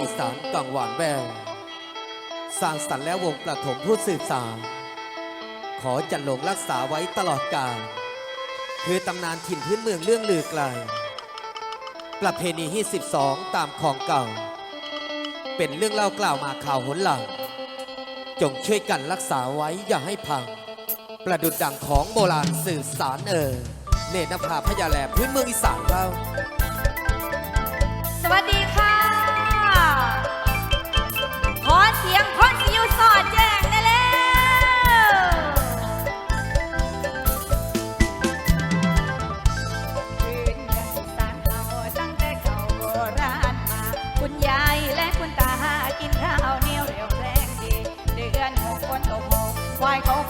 อีสานกังหวานแววสร้างสรรค์และวงประถมผู้สื่อสารขอจันหลงรักษาไว้ตลอดกาลคือตำนานถิ่นพื้นเมืองเรื่องลือไกล ประเพณีที่12 ตามของเก่า เป็นเรื่องเล่ากล่าวมาข่าวหนหลัง จงช่วยกันรักษาไว้อย่าให้พัง ประดุดดังของโบราณสื่อสารเออเนตรนภาพยาแหลมพื้นเมืองอีสานเราสวัสดี อนหกค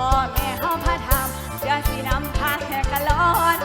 พ่อแม่เขาพาทำเดือสีน้ำพาแหกกะลอน